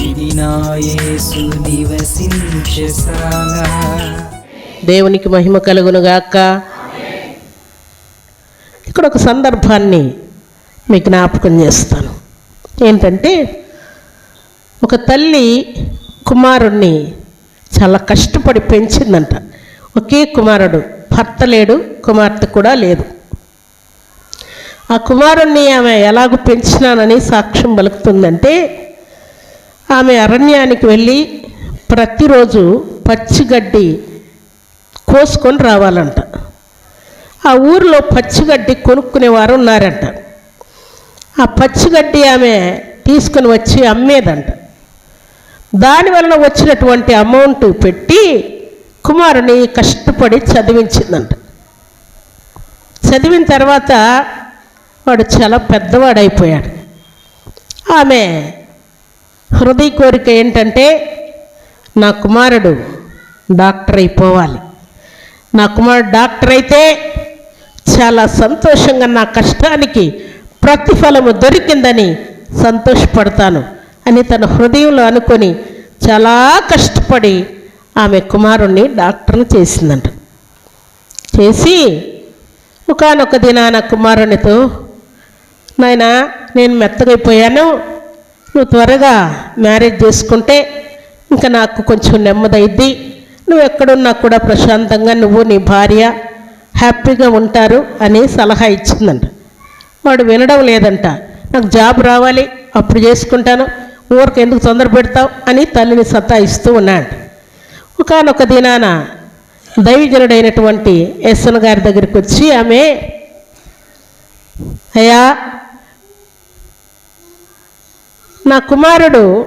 ఇది నా యేసు నివసించశాల దేవునికి మహిమ కలుగునుగాక. ఇక్కడ ఒక సందర్భాన్ని మీకు జ్ఞాపకం చేస్తాను. ఏంటంటే ఒక తల్లి కుమారుణ్ణి చాలా కష్టపడి పెంచిందంట. ఒకే కుమారుడు భర్త లేడు కుమార్తె కూడా లేదు. ఆ కుమారుణ్ణి ఆమె ఎలాగో పెంచినానని సాక్ష్యం పలుకుతుందంటే ఆమె అరణ్యానికి వెళ్ళి ప్రతిరోజు పచ్చిగడ్డి కోసుకొని రావాలంట. ఆ ఊరిలో పచ్చిగడ్డి కొనుక్కునేవారు ఉన్నారంట. ఆ పచ్చిగడ్డి ఆమె తీసుకుని వచ్చి అమ్మేదంట. దాని వలన వచ్చినటువంటి అమౌంట్ పెట్టి కుమారుని కష్టపడి చదివించిందంట. చదివిన తర్వాత వాడు చాలా పెద్దవాడైపోయాడు. ఆమె హృదయ కోరిక ఏంటంటే నా కుమారుడు డాక్టర్ అయిపోవాలి. నా కుమారుడు డాక్టర్ అయితే చాలా సంతోషంగా నా కష్టానికి ప్రతిఫలము దొరికిందని సంతోషపడతాను అని తన హృదయంలో అనుకొని చాలా కష్టపడి ఆమె కుమారుణ్ణి డాక్టర్ని చేసిందంట. చేసి ఒకనొక దినాన కుమారునితో నాయన నేను మెత్తగైపోయాను నువ్వు త్వరగా మ్యారేజ్ చేసుకుంటే ఇంకా నాకు కొంచెం నెమ్మదైద్ది. నువ్వు ఎక్కడున్నా కూడా ప్రశాంతంగా నువ్వు నీ భార్య హ్యాపీగా ఉంటారు అని సలహా ఇచ్చిందంట. వాడు వినడం లేదంట. నాకు జాబ్ రావాలి అప్పుడు చేసుకుంటాను. ఊరికి ఎందుకు తొందర పెడతావు అని తల్లిని సతాయిస్తూ ఉన్నాడు ఒకనొక దినాన దైవజనుడైనటువంటి ఎస్ఎన్ గారి దగ్గరికి వచ్చి ఆమె అయ్యా నా కుమారుడు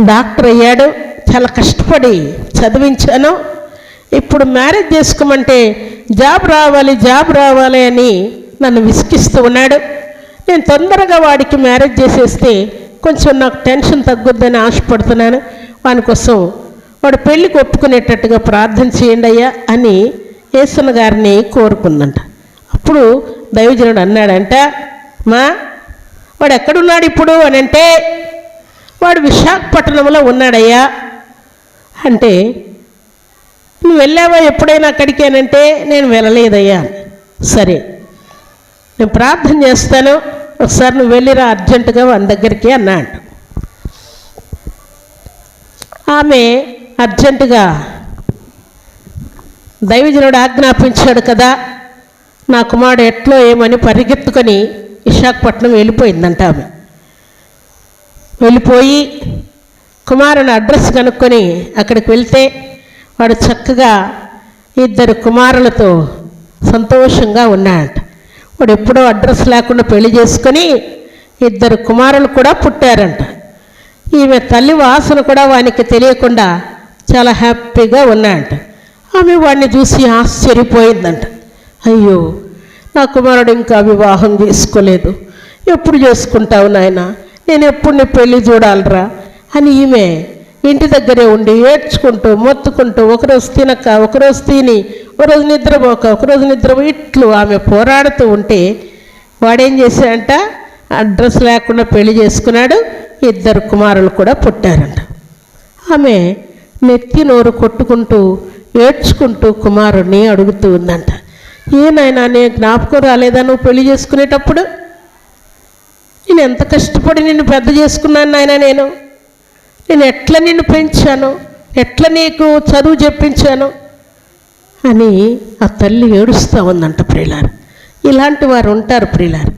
డాక్టర్ అయ్యాడు. చాలా కష్టపడి చదివించాను. ఇప్పుడు మ్యారేజ్ చేసుకోమంటే జాబ్ రావాలి జాబ్ రావాలి అని నన్ను విసిగిస్తూ ఉన్నాడు. నేను తొందరగా వాడికి మ్యారేజ్ చేసేస్తే కొంచెం నాకు టెన్షన్ తగ్గుద్దని ఆశపడుతున్నాను. వాని కోసం వాడు పెళ్ళికి ఒప్పుకునేటట్టుగా ప్రార్థన చేయండి అయ్యా అని యేసున్న గారిని కోరుకుందంట అప్పుడు దైవజనుడు అన్నాడంట మా వాడు ఎక్కడున్నాడు ఇప్పుడు అని అంటే వాడు విశాఖపట్నంలో ఉన్నాడయ్యా. అంటే నువ్వు వెళ్ళావా ఎప్పుడైనా అక్కడికి? అని అంటే నేను వెళ్ళలేదయ్యా. సరే నేను ప్రార్థన చేస్తాను. ఒకసారి నువ్వు వెళ్ళిరా అర్జెంటుగా వాని దగ్గరికి అన్నాడు. ఆమె అర్జెంటుగా దైవజనుడు ఆజ్ఞాపించాడు కదా నా కుమారుడు ఎట్లో ఏమని పరిగెత్తుకొని విశాఖపట్నం వెళ్ళిపోయిందంట ఆమె. వెళ్ళిపోయి కుమారుని అడ్రస్ కనుక్కొని అక్కడికి వెళ్తే వాడు చక్కగా ఇద్దరు కుమారులతో సంతోషంగా ఉన్నాడంట. వాడు ఎప్పుడో అడ్రస్ లేకుండా పెళ్ళి చేసుకొని ఇద్దరు కుమారులు కూడా పుట్టారంట. ఈమె తల్లి వాసన కూడా వానికి తెలియకుండా చాలా హ్యాపీగా ఉన్నాయంట ఆమె వాడిని చూసి ఆశ్చర్యపోయిందంట. అయ్యో! నా కుమారుడు ఇంకా వివాహం చేసుకోలేదు ఎప్పుడు చేసుకుంటావు నాయన? నేను ఎప్పుడు నీ పెళ్ళి చూడాలరా? అని ఈమె ఇంటి దగ్గరే ఉండి ఏడ్చుకుంటూ మొత్తుకుంటూ ఒకరోజు తినక ఒకరోజు తిని ఒకరోజు నిద్రపోక ఒకరోజు నిద్రపో ఇట్లు ఆమె పోరాడుతూ ఉంటే వాడేం చేశాడంట? అడ్రస్ లేకుండా పెళ్ళి చేసుకున్నాడు. ఇద్దరు కుమారులు కూడా పుట్టారంట. ఆమె నెత్తి నోరు కొట్టుకుంటూ ఏడ్చుకుంటూ కుమారుణ్ణి అడుగుతూ ఉందంట. ఏనాయనా నేను జ్ఞాపకం రాలేదా నువ్వు పెళ్ళి చేసుకునేటప్పుడు? నేను ఎంత కష్టపడి నిన్ను పెద్ద చేసుకున్నాను నాయన నేను? నేను ఎట్లా నిన్ను పెంచాను? ఎట్లా నీకు చదువు చెప్పించాను? అని ఆ తల్లి ఏడుస్తూ ఉందంట ప్రియులారు. ఇలాంటి వారు ఉంటారు ప్రియులారు.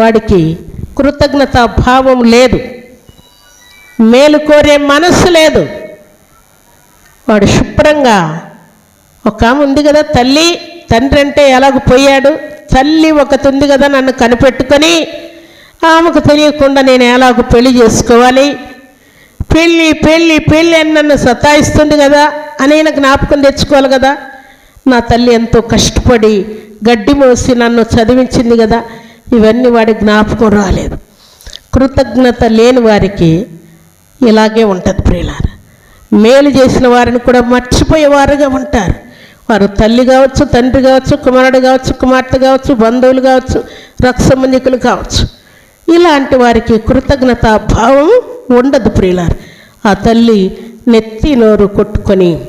వాడికి కృతజ్ఞతా భావం లేదు. మేలు కోరే మనస్సు లేదు. వాడు శుభ్రంగా ఒక ఆమె ఉంది కదా తల్లి తండ్రి అంటే ఎలాగ పోయాడు? తల్లి ఒకతుంది కదా నన్ను కనిపెట్టుకొని ఆమెకు తెలియకుండా నేను ఎలాగ పెళ్ళి చేసుకోవాలి? పెళ్ళి పెళ్ళి పెళ్ళి అని నన్ను సతాయిస్తుంది కదా అని ఆయన జ్ఞాపకం తెచ్చుకోవాలి కదా. నా తల్లి ఎంతో కష్టపడి గడ్డి మోసి నన్ను చదివించింది కదా. ఇవన్నీ వాడి జ్ఞాపకం రాలేదు. కృతజ్ఞత లేని వారికి ఇలాగే ఉంటుంది ప్రియులార. మేలు చేసిన వారిని కూడా మర్చిపోయేవారుగా ఉంటారు. వారు తల్లి కావచ్చు తండ్రి కావచ్చు కుమారుడు కావచ్చు కుమార్తె కావచ్చు బంధువులు కావచ్చు రక్త సంబంధికులు కావచ్చు. ఇలాంటి వారికి కృతజ్ఞతా భావం ఉండదు ప్రియులారు. ఆ తల్లి నెత్తి నోరు కొట్టుకొని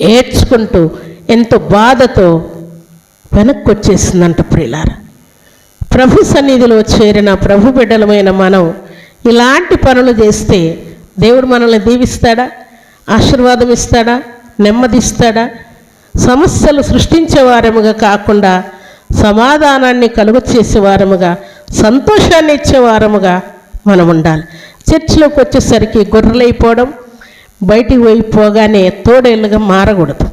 ఏడ్చుకుంటూ ఎంతో బాధతో వెనక్కి వచ్చేసిందంట ప్రియులారు. ప్రభు సన్నిధిలో చేరిన ప్రభు బిడ్డలమైన మనం ఇలాంటి పనులు చేస్తే దేవుడు మనల్ని దీవిస్తాడా? ఆశీర్వాదం ఇస్తాడా? నెమ్మదిస్తాడా? సమస్యలు సృష్టించే వారముగా కాకుండా సమాధానాన్ని కలుగ చేసేవారముగా సంతోషాన్ని ఇచ్చేవారముగా మనం ఉండాలి. చర్చిలోకి వచ్చేసరికి గొర్రెలైపోవడం బయటికి పోయిపోగానే తోడేళ్ళుగా మారకూడదు.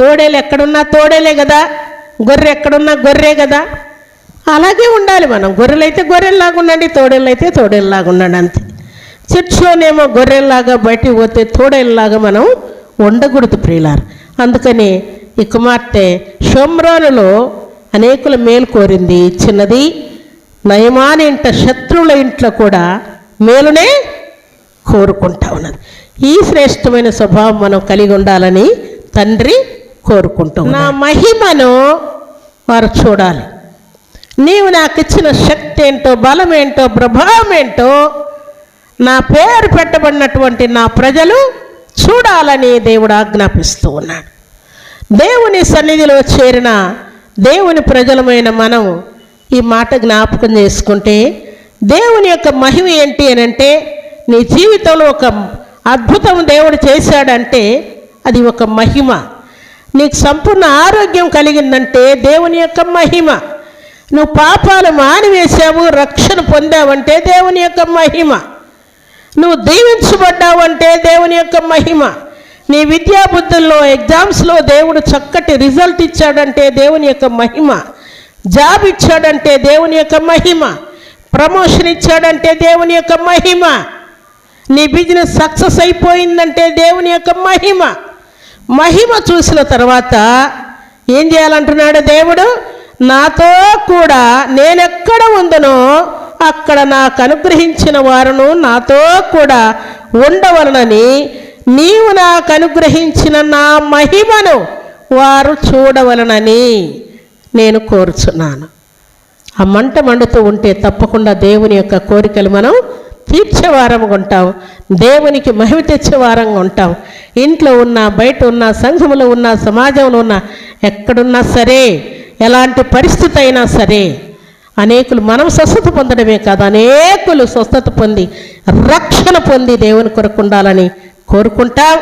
తోడేలు ఎక్కడున్నా తోడేలే కదా గొర్రె ఎక్కడున్నా గొర్రె కదా. అలాగే ఉండాలి మనం. గొర్రెలైతే గొర్రెల్లాగా ఉండండి తోడేళ్ళు అయితే తోడేళ్ళలాగా ఉండండి అంతే. చర్చిలోనేమో గొర్రెల్లాగా బయటికి పోతే తోడేళ్ళలాగా మనం ఉండకూడదు ప్రియులారు. అందుకని ఈ కుమార్తె షోమ్రోనులో అనేకుల మేలు కోరింది. చిన్నది నయమాని ఇంట శత్రువుల ఇంట్లో కూడా మేలునే కోరుకుంటా ఉన్నది. ఈ శ్రేష్టమైన స్వభావం మనం కలిగి ఉండాలని తండ్రి కోరుకుంటాం నా మహిమను వారు చూడాలి. నీవు నాకు ఇచ్చిన శక్తి ఏంటో బలం ఏంటో ప్రభావం ఏంటో నా పేరు పెట్టబడినటువంటి నా ప్రజలు చూడాలని దేవుడు ఆజ్ఞాపిస్తూ ఉన్నాడు. దేవుని సన్నిధిలో చేరిన దేవుని ప్రజలమైన మనం ఈ మాట జ్ఞాపకం చేసుకుంటే దేవుని యొక్క మహిమ ఏంటి అని అంటే నీ జీవితంలో ఒక అద్భుతం దేవుడు చేశాడంటే అది ఒక మహిమ. నీకు సంపూర్ణ ఆరోగ్యం కలిగిందంటే దేవుని యొక్క మహిమ. నువ్వు పాపాలు మానివేశావు రక్షణ పొందావంటే దేవుని యొక్క మహిమ. నువ్వు దీవించబడ్డావంటే దేవుని యొక్క మహిమ. నీ విద్యాబుద్ధుల్లో ఎగ్జామ్స్లో దేవుడు చక్కటి రిజల్ట్ ఇచ్చాడంటే దేవుని యొక్క మహిమ. జాబ్ ఇచ్చాడంటే దేవుని యొక్క మహిమ. ప్రమోషన్ ఇచ్చాడంటే దేవుని యొక్క మహిమ. నీ బిజినెస్ సక్సెస్ అయిపోయిందంటే దేవుని యొక్క మహిమ. మహిమ చూసిన తర్వాత ఏం చేయాలంటున్నాడు దేవుడు? నాతో కూడా నేనెక్కడ ఉందనో అక్కడ నాకు అనుగ్రహించిన వారును నాతో కూడా ఉండవలనని నీవు నాకు అనుగ్రహించిన నా మహిమను వారు చూడవలనని నేను కోరుచున్నాను. ఆ మంట మండుతూ ఉంటే తప్పకుండా దేవుని యొక్క కోరికలు మనం తీర్చేవారంగా ఉంటాం. దేవునికి మహిమ తెచ్చేవారంగా ఉంటాం. ఇంట్లో ఉన్న బయట ఉన్న సంఘములో ఉన్న సమాజంలో ఉన్న ఎక్కడున్నా సరే ఎలాంటి పరిస్థితి అయినా సరే అనేకులు మనం స్వస్థత పొందడమే కాదు అనేకులు స్వస్థత పొంది రక్షణ పొంది దేవుని కొరకు ఉండాలని కోరుకుంటాం.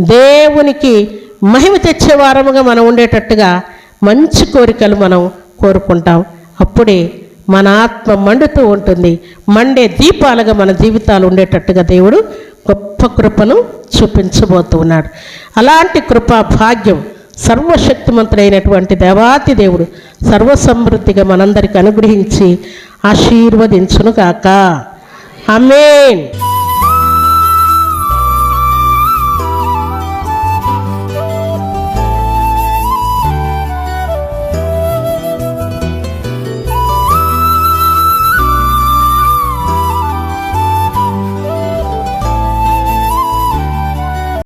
దేవునికి మహిమ తెచ్చే వారముగా మనం ఉండేటట్టుగా మంచి కోరికలు మనం కోరుకుంటాం. అప్పుడే మన ఆత్మ మండుతూ ఉంటుంది. మండే దీపాలుగా మన జీవితాలు ఉండేటట్టుగా దేవుడు గొప్ప కృపను చూపించబోతూ ఉన్నాడు అలాంటి కృపా భాగ్యం సర్వశక్తిమంతుడైనటువంటి దేవాతి దేవుడు సర్వసమృద్ధిగా మనందరికి అనుగ్రహించి ఆశీర్వదించును కాక అమేన్